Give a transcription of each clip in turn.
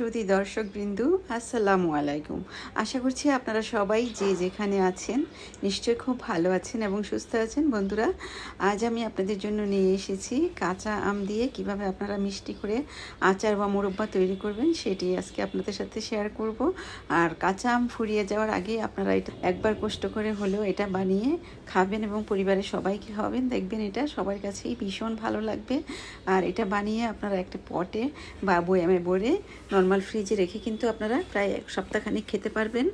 সুধী দর্শক বিন্দু আসসালামু আলাইকুম। আশা করছি আপনারা সবাই যে যেখানে আছেন নিশ্চয়ই খুব ভালো আছেন এবং সুস্থ আছেন। বন্ধুরা, আজ আমি আপনাদের জন্য নিয়ে এসেছি কাঁচা আম দিয়ে কীভাবে আপনারা মিষ্টি করে আচার বা মুরব্বা তৈরি করবেন সেটি আজকে আপনাদের সাথে শেয়ার করব। আর কাঁচা আম ফুরিয়ে যাওয়ার আগে আপনারা এটা একবার কষ্ট করে হলেও এটা বানিয়ে খাবেন এবং পরিবারের সবাইকে খাওয়াবেন। দেখবেন এটা সবার কাছেই ভীষণ ভালো লাগবে। আর এটা বানিয়ে আপনারা একটা পটে বা বয়ামে ভরে নর্মাল ফ্রিজে রেখে কিন্তু আপনারা প্রায় এক সপ্তাহখানিক খেতে পারবেন।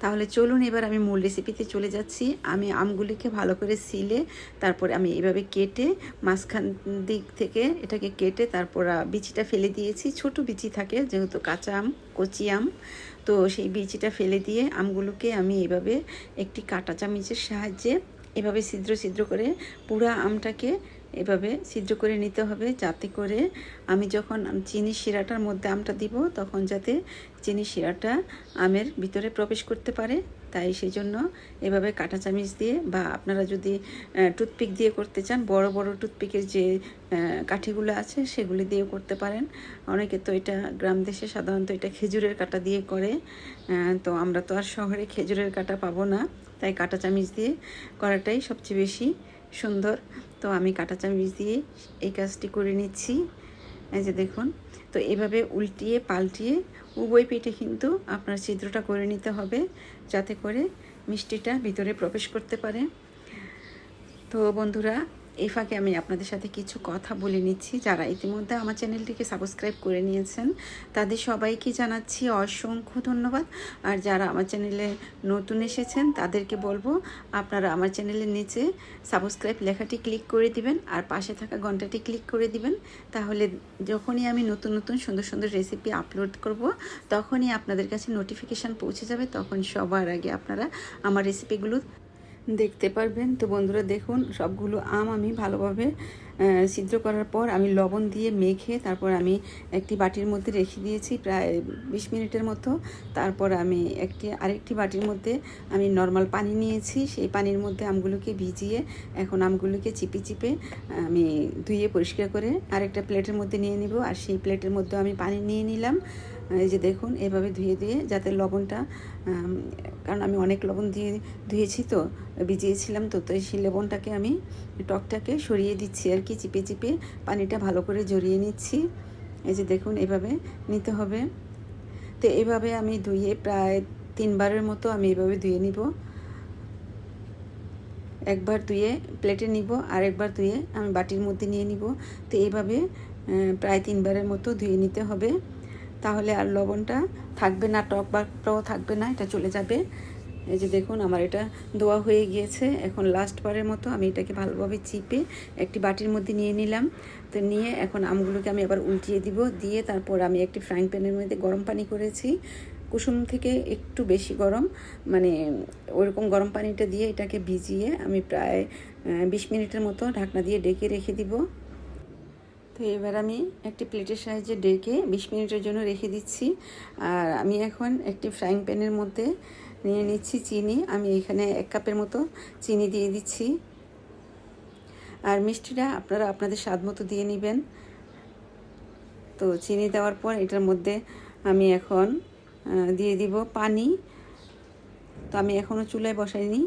তাহলে চলুন এবার আমি মূল রেসিপিতে চলে যাচ্ছি। আমি আমগুলিকে ভালো করে সিলে, তারপরে আমি এভাবে কেটে, মাঝখান দিক থেকে এটাকে কেটে তারপর বিচিটা ফেলে দিয়েছি। ছোট বিচি থাকে, যেহেতু কাঁচা আম, কচি আম। তো সেই বিচিটা ফেলে দিয়ে আমগুলোকে আমি এভাবে একটি কাঁটা চামিচের সাহায্যে এভাবে ছিদ্র ছিদ্র করে পুরা আমটাকে এভাবে ছিদ্র করে নিতে হবে যাতে করে আমি যখন চিনি শিরাটার মধ্যে আমটা দিব, তখন যাতে চিনি শিরাটা আমের ভিতরে প্রবেশ করতে পারে। তাই সেই জন্য এভাবে কাঁটা চামিচ দিয়ে বা আপনারা যদি টুথপিক দিয়ে করতে চান, বড় বড় টুথপিকের যে কাঠিগুলো আছে সেগুলি দিয়েও করতে পারেন। অনেকে তো এটা গ্রাম দেশে সাধারণত এটা খেজুরের কাঁটা দিয়ে করে তো আমরা তো আর শহরে খেজুরের কাঁটা পাবো না। তাই কাঁটা চামিচ দিয়ে করাটাই সবচেয়ে বেশি সুন্দর। তো আমি কাটা চামচ দিয়ে এই কাজটি করে নিচ্ছি। এই যে দেখুন, তো এভাবে উল্টিয়ে পাল্টিয়ে উভয় পিঠে কিন্তু আপনার ছিদ্রটা করে নিতে হবে যাতে করে মিষ্টিটা ভিতরে প্রবেশ করতে পারে। তো বন্ধুরা এই ফাঁকে আমি আপনাদের সাথে কিছু কথা বলে নিচ্ছি যারা ইতিমধ্যে আমার চ্যানেলটিকে সাবস্ক্রাইব করে নিয়েছেন। তাদের সবাইকে জানাচ্ছি অসংখ্য ধন্যবাদ। আর যারা আমার চ্যানেলে নতুন এসেছেন, তাদেরকে বলব আপনারা আমার চ্যানেলের নিচে সাবস্ক্রাইব লেখাটি ক্লিক করে দিবেন আর পাশে থাকা ঘন্টাটি ক্লিক করে দিবেন। তাহলে যখনই আমি নতুন নতুন সুন্দর সুন্দর রেসিপি আপলোড করব, তখনই আপনাদের কাছে নোটিফিকেশান পৌঁছে যাবে। তখন সবার আগে আপনারা আমার রেসিপিগুলো দেখতে পারবেন। তো বন্ধুরা দেখুন, সবগুলো আম আমি ভালোভাবে সিদ্ধ করার পর আমি লবণ দিয়ে মেখে তারপর আমি একটি বাটির মধ্যে রেখে দিয়েছি প্রায় বিশ মিনিটের মতো। তারপর আমি একটি, আরেকটি বাটির মধ্যে আমি নর্মাল পানি নিয়েছি। সেই পানির মধ্যে আমগুলোকে ভিজিয়ে এখন আমগুলোকে চিপে চিপে আমি ধুয়ে পরিষ্কার করে আরেকটা প্লেটের মধ্যে নিয়ে নিব। আর সেই প্লেটের মধ্যে আমি পানি নিয়ে নিলাম। এই যে দেখুন, এভাবে ধুয়ে দিয়ে যাতে লবণটা কারণ আমি অনেক লবণ দিয়ে ধুয়েছি তো, ভিজিয়েছিলাম তো তো সেই লবণটাকে আমি টকটাকে সরিয়ে দিচ্ছি আর কি, চিপে চিপে পানিটা ভালো করে জড়িয়ে নিচ্ছি। এই যে দেখুন, এভাবে নিতে হবে। তো এভাবে আমি ধুয়ে প্রায় তিনবারের মতো আমি এভাবে ধুয়ে নিব। একবার ধুয়ে প্লেটে নিব আর একবার ধুয়ে আমি বাটির মধ্যে নিয়ে নিব। তো এইভাবে প্রায় তিনবারের মতো ধুয়ে নিতে হবে। তাহলে আর লবণটা থাকবে না, টক বাটাও থাকবে না, এটা চলে যাবে। এই যে দেখুন আমার এটা দোয়া হয়ে গিয়েছে। এখন লাস্ট বারের মতো আমি এটাকে ভালোভাবে চিপে একটি বাটির মধ্যে নিয়ে নিলাম। তো নিয়ে এখন আমগুলোকে আমি আবার উল্টিয়ে দিব। দিয়ে তারপর আমি একটি ফ্রাইং প্যানের মধ্যে গরম পানি করেছি। কুসুম থেকে একটু বেশি গরম মানে ওরকম গরম পানিটা দিয়ে এটাকে ভিজিয়ে আমি প্রায় বিশ মিনিটের মতো ঢাকনা দিয়ে ডেকে রেখে দিব। তো এবার আমি একটি প্লেটের সাহায্যে ডেকে বিশ মিনিটের জন্য রেখে দিচ্ছি। আর আমি এখন একটি ফ্রাইং প্যানের মধ্যে নিয়ে নিচ্ছি চিনি। আমি এখানে এক কাপের মতো চিনি দিয়ে দিচ্ছি। আর মিষ্টিটা আপনারা আপনাদের স্বাদ মতো দিয়ে নেবেন। তো চিনি দেওয়ার পর এটার মধ্যে আমি এখন দিয়ে দিব পানি। তো আমি এখনও চুলায় বসাইনি।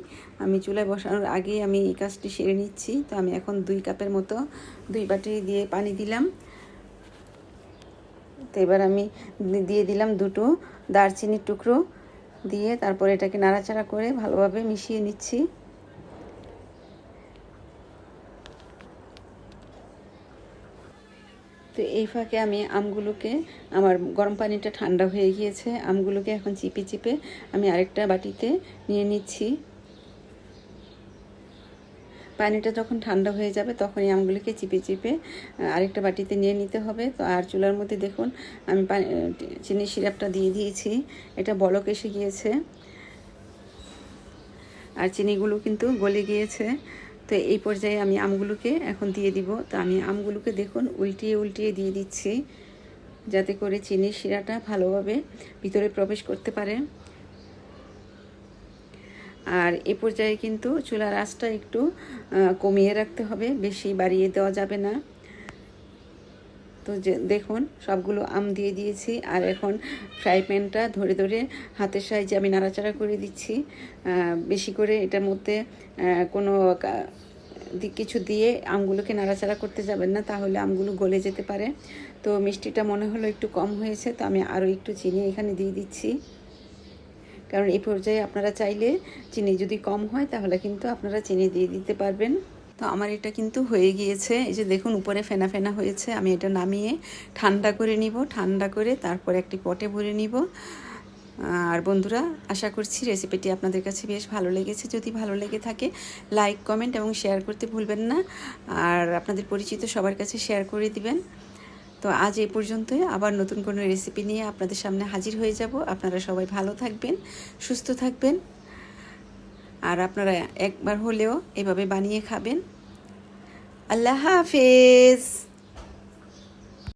আমি চুলায় বসানোর আগেই আমি এই কাজটি সেরে নিচ্ছি। তো আমি এখন দুই কাপের মতো দুই বাটি দিয়ে পানি দিলাম। তো এবার আমি দিয়ে দিলাম দুটো দারচিনির টুকরো দিয়ে তারপর এটাকে নাড়াচাড়া করে ভালোভাবে মিশিয়ে নিচ্ছি। তো এই ফাঁকে আমি আমগুলোকে, আমার গরম পানিটা ঠান্ডা হয়ে গিয়েছে, আমগুলোকে এখন চিপে চিপে আমি আরেকটা বাটিতে নিয়ে নিচ্ছি। পানিটা যখন ঠান্ডা হয়ে যাবে তখনই আমগুলোকে চিপে চিপে আরেকটা বাটিতে নিয়ে নিতে হবে। তো আর চুলার মধ্যে দেখুন, আমি পানি, চিনি সিরাপটা দিয়ে দিয়েছি, এটা বলক এসে গিয়েছে। আর চিনিগুলো কিন্তু গলে গিয়েছে। তো এই পর্যায়ে আমি আমগুলোকে এখন দিয়ে দিব। তো আমি আমগুলোকে দেখুন, উল্টিয়ে উল্টিয়ে দিয়ে দিচ্ছি, যাতে করে চিনির শিরাটা ভালোভাবে ভিতরে প্রবেশ করতে পারে। আর এ পর্যায়ে কিন্তু চুলার আঁচটা একটু কমিয়ে রাখতে হবে, বেশি বাড়িয়ে দেওয়া যাবে না। তো যে, দেখুন, সবগুলো আম দিয়ে দিয়েছি। আর এখন ফ্রাই প্যানটা ধরে ধরে হাতের সাহায্যে আমি নাড়াচাড়া করে দিচ্ছি। বেশি করে এটার মধ্যে কোনো কিছু দিয়ে আমগুলোকে নাড়াচাড়া করতে যাবেন না, তাহলে আমগুলো গলে যেতে পারে। তো মিষ্টিটা মনে হলো একটু কম হয়েছে, তো আমি আরও একটু চিনি এখানে দিয়ে দিচ্ছি। কারণ এই পর্যায়ে আপনারা চাইলে চিনি যদি কম হয়, তাহলে কিন্তু আপনারা চিনি দিয়ে দিতে পারবেন। তো আমার এটা কিন্তু হয়ে গিয়েছে। এই যে দেখুন, উপরে ফেনা ফেনা হয়েছে। আমি এটা নামিয়ে ঠান্ডা করে নিব। ঠান্ডা করে তারপর একটি পটে ভরে নিব। আর বন্ধুরা, আশা করছি রেসিপিটি আপনাদের কাছে বেশ ভালো লেগেছে। যদি ভালো লেগে থাকে, লাইক, কমেন্ট এবং শেয়ার করতে ভুলবেন না। আর আপনাদের পরিচিত সবার কাছে শেয়ার করে দিবেন। তো আজ এই পর্যন্তই। আবার নতুন কোনো রেসিপি নিয়ে আপনাদের সামনে হাজির হয়ে যাব। আপনারা সবাই ভালো থাকবেন, সুস্থ থাকবেন। আর আপনারা একবার হলেও এভাবে বানিয়ে খাবেন। আল্লাহ হাফেজ।